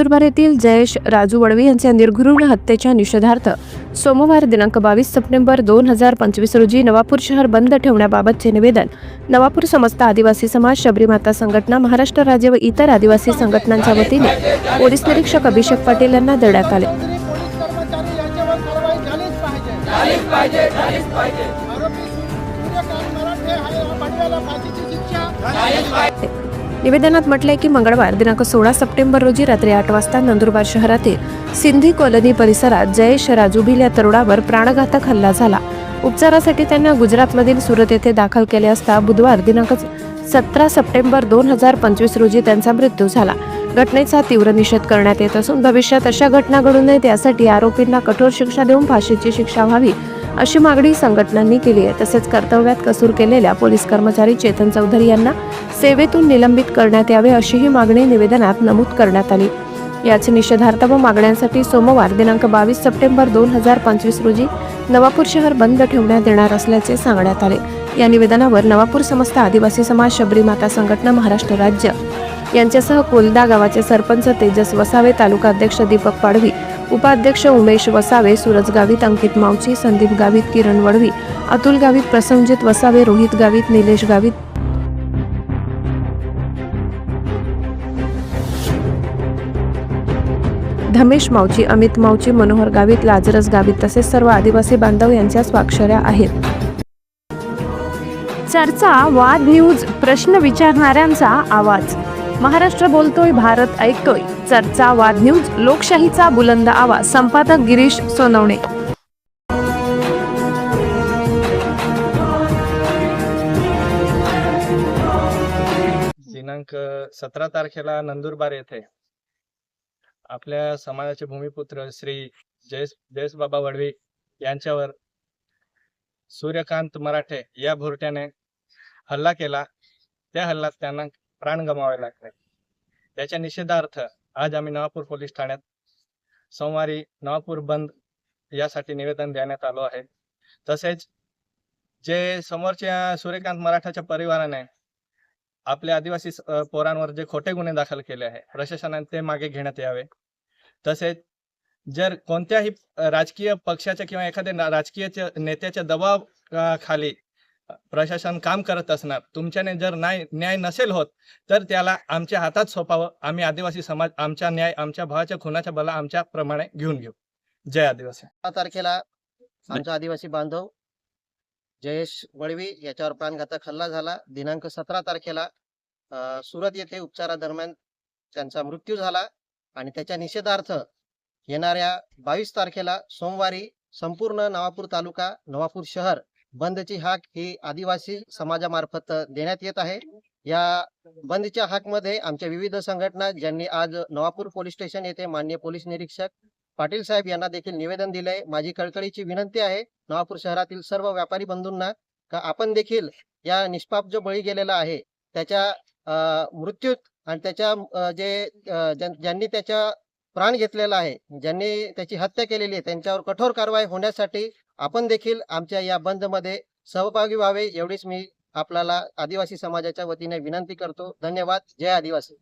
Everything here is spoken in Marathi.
नंदुरबार येथील जयेश राजू वडवी यांच्या निर्घृण हत्येच्या निषेधार्थ सोमवार दिनांक बावीस सप्टेंबर दोन हजार पंचवीस रोजी नवापूर शहर बंद ठेवण्याबाबतचे निवेदन. नवापूर समस्त आदिवासी समाज शबरीमाता संघटना महाराष्ट्र राज्य व इतर आदिवासी संघटनांच्या वतीने पोलीस निरीक्षक अभिषेक पाटील यांना देण्यात आले. पाहिजे निवेदनात म्हटलंय की मंगळवार दिनांक सोळा सप्टेंबर रोजी रात्री आठ वाजता नंदुरबार शहरातील सिंधी कॉलनी परिसरात जयेश राजू या तरुणावर प्राणघातक हल्ला झाला. उपचारासाठी त्यांना गुजरातमधील सुरत येथे दाखल केले असता बुधवार दिनांक सतरा सप्टेंबर दोन हजार पंचवीस रोजी त्यांचा मृत्यू झाला. घटनेचा तीव्र निषेध करण्यात येत असून भविष्यात अशा घटना घडू नयेत यासाठी आरोपींना कठोर शिक्षा देऊन फाशीची शिक्षा व्हावी अशी मागणी संघटनांनी केली आहे. तसेच कर्तव्यात कसूर केलेल्या पोलीस कर्मचारी चेतन चौधरी यांना सेवेतून निलंबित करण्यात यावे अशीही मागणी निवेदनात नमूद करण्यात आली. याच निषेधार्थ व मागण्यांसाठी सोमवार दिनांक बावीस सप्टेंबर दोन हजार पंचवीस रोजी नवापूर शहर बंद ठेवण्यात येणार असल्याचे सांगण्यात आले. या निवेदनावर नवापूर समस्त आदिवासी समाज शबरी माता संघटना महाराष्ट्र राज्य यांच्यासह कोलदा गावाचे सरपंच तेजस वसावे तालुका अध्यक्ष दीपक पाडवी उपाध्यक्ष उमेश वसावे सूरज गावित अंकित मावची संदीप गावित किरण वडवी अतुल गावित प्रसंजित वसावे रोहित गावित निलेश गावित. धमेश मावची अमित मावची मनोहर गावित लाजरस गावित तसेच सर्व आदिवासी बांधव यांच्या स्वाक्षऱ्या आहेत. चर्चा वाद न्यूज प्रश्न विचारणाऱ्यांचा आवाज. महाराष्ट्र बोलतोय भारत ऐकतोय. चर्चा वाद न्यूज लोकशाहीचा बुलंद आवाज. संपादक गिरीश सोनवणे. दिनांक सतरा तारखेला नंदुरबार येथे आपल्या समाजाचे भूमिपुत्र श्री जयेश बाबा वडवी यांच्यावर सूर्यकांत मराठे या भुरट्याने हल्ला केला. त्या हल्ल्यात त्यांना प्राण गमावे लागले. त्याच्या निषेधार्थ आज आम्ही नवापूर पोलीस ठाण्यात सोमवारी नवापूर बंद यासाठी निवेदन देण्यात आलो आहे. तसेच जे समोरच्या सूर्यकांत मराठाच्या परिवाराने आपल्या आदिवासी पोरांवर जे खोटे गुन्हे दाखल केले आहे प्रशासनाने ते मागे घेण्यात यावे. तसेच जर कोणत्याही राजकीय पक्षाच्या किंवा एखाद्या राजकीय नेत्याच्या दबाव खाली प्रशासन काम करत असणार. तुमच्याने जर न्याय न्याय नसेल होत तर त्याला आमच्या हातात सोपावं. आम्ही आदिवासी समाज आमच्या न्याय आमच्या भावाच्या खुनाच्या बला आमच्या प्रमाणे घेऊन घेऊ. जय आदिवासी. सहा तारखेला आमचा आदिवासी बांधव जयेश वळवी याच्यावर प्राणघातक हल्ला झाला. दिनांक सतरा तारखेला सुरत येथे उपचारादरम्यान त्यांचा मृत्यू झाला आणि त्याच्या निषेधार्थ येणाऱ्या बावीस तारखेला सोमवारी संपूर्ण नवापूर तालुका नवापूर शहर बंदची हाक ही आदिवासी समाजामार्फत देण्यात येत आहे. या बंदच्या हाकमध्ये आमच्या विविध संघटना ज्यांनी आज नवापूर पोलीस स्टेशन येथे मान्य पोलीस निरीक्षक पाटील साहेब यांना देखील निवेदन दिलंय. माझी कळकळीची विनंती आहे नवापूर शहरातील सर्व व्यापारी बंधूंना का आपण देखील या निष्पाप जो बळी गेलेला आहे त्याच्या अं, मृत्यूत आणि त्याच्या जे ज्यांनी त्याच्या प्राण घेतलेला आहे ज्यांनी त्याची हत्या केलेली आहे त्यांच्यावर कठोर कारवाई होण्यासाठी आपण देखील आमच्या या बंदमध्ये सहभागी व्हावे एवढीच मी आपल्याला आदिवासी समाजाच्या वतीने विनंती करतो. धन्यवाद. जय आदिवासी.